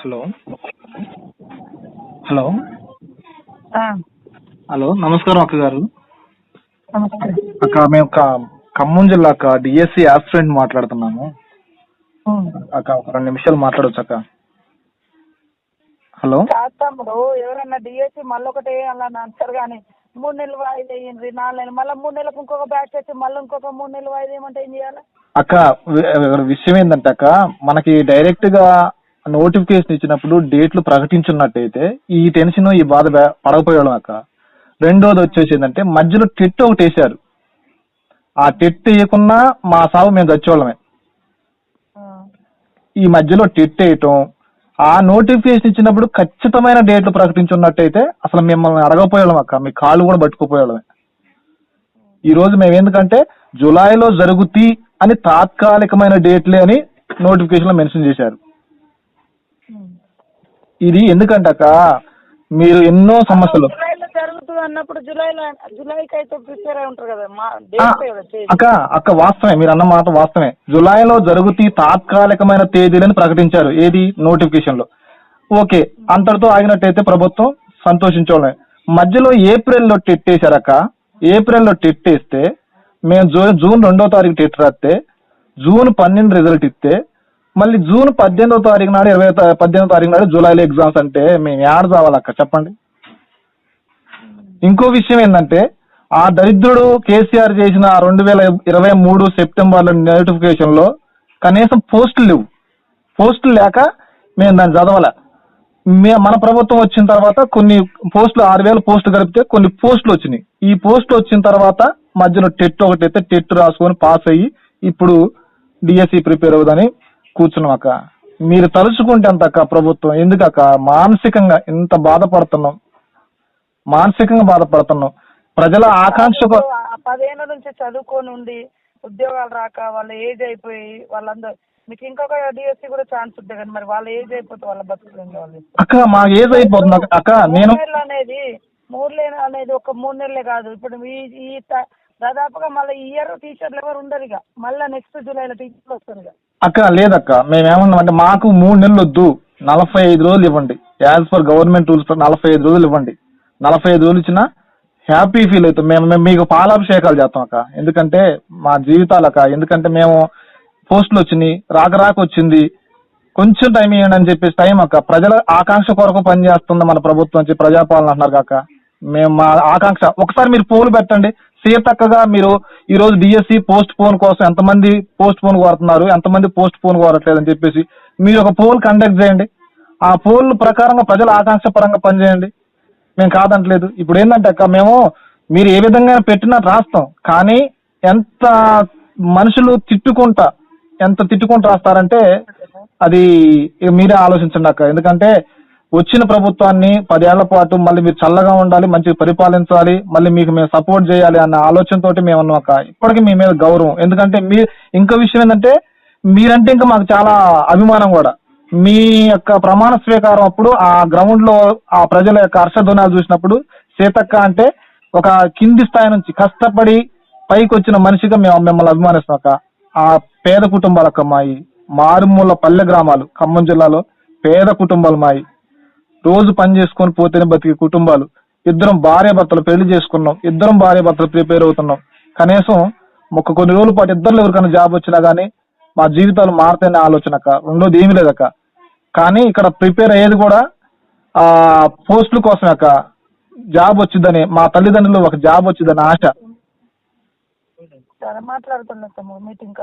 Hello. Hello. Hello నమస్కారం అక్క గారు. అక్క మేము ఖమ్మం జిల్లా అక్క డిఎస్సి ఆస్పిరెంట్ మాట్లాడుతున్నాము. అక్క ఒక రెండు నిమిషాలు మాట్లాడవచ్చు అక్క. హలో. తమ్ముడు ఎవరన్నా డిఎస్సి మళ్ళీ ఒకటి అలా అంటారు కానీ మూడు నెలలు వాయిదా వేయండి నాలుగు నెలలు. మళ్ళీ మూడు నెలలకు ఇంకొక బ్యాచ్ వచ్చి మళ్ళీ ఇంకొక మూడు నెలలు వాయిదా వేయమంటే ఏం చేయాలి? అక్క విషయం ఏంటంటే అక్క మనకి డైరెక్ట్గా నోటిఫికేషన్ ఇచ్చినప్పుడు డేట్లు ప్రకటించున్నట్టయితే ఈ టెన్షన్ ఈ బాధ బే- పడకపోయాడు అక్క. రెండోది వచ్చేసి ఏంటంటే మధ్యలో టెట్ ఒకటి వేశారు. ఆ టెట్ వేయకున్నా మా సాగు మేము చచ్చేవాళ్ళమే. ఈ మధ్యలో టెట్ వేయటం ఆ నోటిఫికేషన్ ఇచ్చినప్పుడు ఖచ్చితమైన డేట్లు ప్రకటించున్నట్టయితే అసలు మిమ్మల్ని అడగపోయాం అక్క. మీ కాళ్ళు కూడా పట్టుకుపోయేవాళ్ళమే. ఈ రోజు మేము ఎందుకంటే జులైలో జరుగుతీ అని తాత్కాలికమైన డేట్లే అని నోటిఫికేషన్లో మెన్షన్ చేశారు. ఇది ఎందుకంటే అక్క మీరు ఎన్నో సమస్యలు. జూలైలో జరుగుతుంది అన్నప్పుడు జూలైలో జూలైకి అయితే ప్రిపేర్ అయి ఉంటారు కదా మా ఆ, డేట్ కదా తేదీ. అక్క అక్క వాస్తవమే మీరు అన్న మాట వాస్తవమే. జులైలో జరుగుతీ తాత్కాలికమైన తేదీలని ప్రకటించారు. ఏది? నోటిఫికేషన్లో ఓకే అంతటితో ఆగినట్టయితే ప్రభుత్వం సంతోషించోళ్ళమే మధ్యలో ఏప్రిల్లో టెట్ వేశారక్క ఏప్రిల్లో టెట్ వేస్తే మేము జూన్ జూన్ రెండో తారీఖు టెట్ రాస్తే జూన్ పన్నెండు రిజల్ట్ ఇస్తే మళ్ళీ జూన్ పద్దెనిమిదో తారీఖు నాడు ఇరవై పద్దెనిమిదో తారీఖు నాడు జూలైలో ఎగ్జామ్స్ అంటే మేము ఏడ చావాలక్క చెప్పండి. ఇంకో విషయం ఏంటంటే ఆ దరిద్రుడు కేసీఆర్ చేసిన రెండు వేల ఇరవై మూడు సెప్టెంబర్ నోటిఫికేషన్లో కనీసం పోస్టులు లేవు. పోస్టులు లేక మేము దాన్ని చదవలే. మే మన ప్రభుత్వం వచ్చిన తర్వాత కొన్ని పోస్టులు ఆరు వేల పోస్టులు కలిపితే కొన్ని పోస్టులు వచ్చినాయి. ఈ పోస్టులు వచ్చిన తర్వాత మధ్యలో టెట్ ఒకటి అయితే టెట్ రాసుకొని పాస్ అయ్యి ఇప్పుడు డిఎస్సి ప్రిపేర్ అవుదని కూర్చున్నాం అక్క. మీరు తలుచుకుంటే అంత అక్క ప్రభుత్వం. ఎందుకక్క మానసికంగా ఇంత బాధపడుతున్నాం. మానసికంగా బాధపడుతున్నాం. ప్రజల ఆకాంక్ష పదేళ్ళ నుంచి చదువుకొని ఉండి ఉద్యోగాలు రాక వాళ్ళ ఏజ్ అయిపోయి వాళ్ళందరూ మీకు ఇంకొక డిఎస్సి కూడా ఛాన్స్ ఉంటుంది కానీ మరి వాళ్ళ ఏజ్ అయిపోతే వాళ్ళ బతుకులు ఏం కావాలి? అక్క మా ఏజ్ అయిపోతుంది అక్క. నేను అనేది మూడు నెలలు అనేది ఒక మూడు నెలలే కాదు. ఇప్పుడు ఈ ఈ దాదాపుగా మళ్ళీ ఇయర్ టీచర్లు ఎవరు ఉండరు ఇక. మళ్ళీ నెక్స్ట్ జూలైలో టీచర్లు వస్తారు ఇక. అక్క లేదక్క. మేము అంటే మాకు మూడు నెలలు వద్దు నలభై ఐదు రోజులు ఇవ్వండి. యాజ్ పర్ గవర్నమెంట్ రూల్స్ నలభై ఐదు రోజులు ఇవ్వండి. నలభై ఐదు రోజులు ఇచ్చినా హ్యాపీ ఫీల్ అవుతాం. మేము మేము మీకు పాలాభిషేకాలు చేస్తాం అక్క. ఎందుకంటే మా జీవితాలు అక్క. ఎందుకంటే మేము పోస్టులు వచ్చినాయి రాక రాక వచ్చింది. కొంచెం టైం ఇవ్వండి అని చెప్పేసి టైం అక్క. ప్రజల ఆకాంక్ష కొరకు పనిచేస్తుంది మన ప్రభుత్వం వచ్చి ప్రజాపాలన అంటున్నారు కాక మేము మా ఆకాంక్ష ఒకసారి మీరు పోలు పెట్టండి. సీతక్కగా మీరు ఈ రోజు డిఎస్సి పోస్ట్ పోన్ కోసం ఎంతమంది పోస్ట్ పోన్ కోరుతున్నారు ఎంతమంది పోస్ట్ పోన్ కోరట్లేదు అని చెప్పేసి మీరు ఒక పోల్ కండక్ట్ చేయండి. ఆ పోల్ ప్రకారంగా ప్రజల ఆకాంక్ష పరంగా పనిచేయండి. మేము కాదంటలేదు. ఇప్పుడు ఏంటంటే అక్క మేము మీరు ఏ విధంగా పెట్టినా రాస్తాం. కానీ ఎంత మనుషులు తిట్టుకుంటా ఎంత తిట్టుకుంటూ రాస్తారంటే అది మీరే ఆలోచించండి అక్క. ఎందుకంటే వచ్చిన ప్రభుత్వాన్ని పదేళ్ళ పాటు మళ్ళీ మీరు చల్లగా ఉండాలి మంచిగా పరిపాలించాలి మళ్ళీ మీకు మేము సపోర్ట్ చేయాలి అన్న ఆలోచనతోటి మేము ఉన్నాం అక్క. ఇప్పటికీ మీ మీద గౌరవం. ఎందుకంటే మీ ఇంకో విషయం ఏంటంటే మీరంటే ఇంకా మాకు చాలా అభిమానం కూడా. మీ యొక్క ప్రమాణ స్వీకారం అప్పుడు ఆ గ్రౌండ్లో ఆ ప్రజల యొక్క హర్షధ్వనాలు చూసినప్పుడు సీతక్క అంటే ఒక కింది స్థాయి నుంచి కష్టపడి పైకి వచ్చిన మనిషిగా మేము మిమ్మల్ని అభిమానిస్తాం అక్క. ఆ పేద కుటుంబాలక్క మాయి. మారుమూల పల్లె గ్రామాలు ఖమ్మం జిల్లాలో పేద కుటుంబాలు మాయి. రోజు పని చేసుకొని పోతేనే బతికే కుటుంబాలు. ఇద్దరం భార్య భర్తలు పెళ్ళి చేసుకున్నాం. ఇద్దరం భార్య భర్తలు ప్రిపేర్ అవుతున్నాం. కనీసం ఒక కొన్ని రోజుల పాటు ఇద్దరు ఎవరికైనా జాబ్ వచ్చినా గానీ మా జీవితాలు మారుతాయనే ఆలోచన అక్క. రెండోది ఏమీ లేదక్క కానీ ఇక్కడ ప్రిపేర్ అయ్యేది కూడా ఆ పోస్టుల కోసమే అక్క. జాబ్ వచ్చిందని మా తల్లిదండ్రులు ఒక జాబ్ వచ్చిందని ఆశ. సరే మాట్లాడుతున్నా మీటింగ్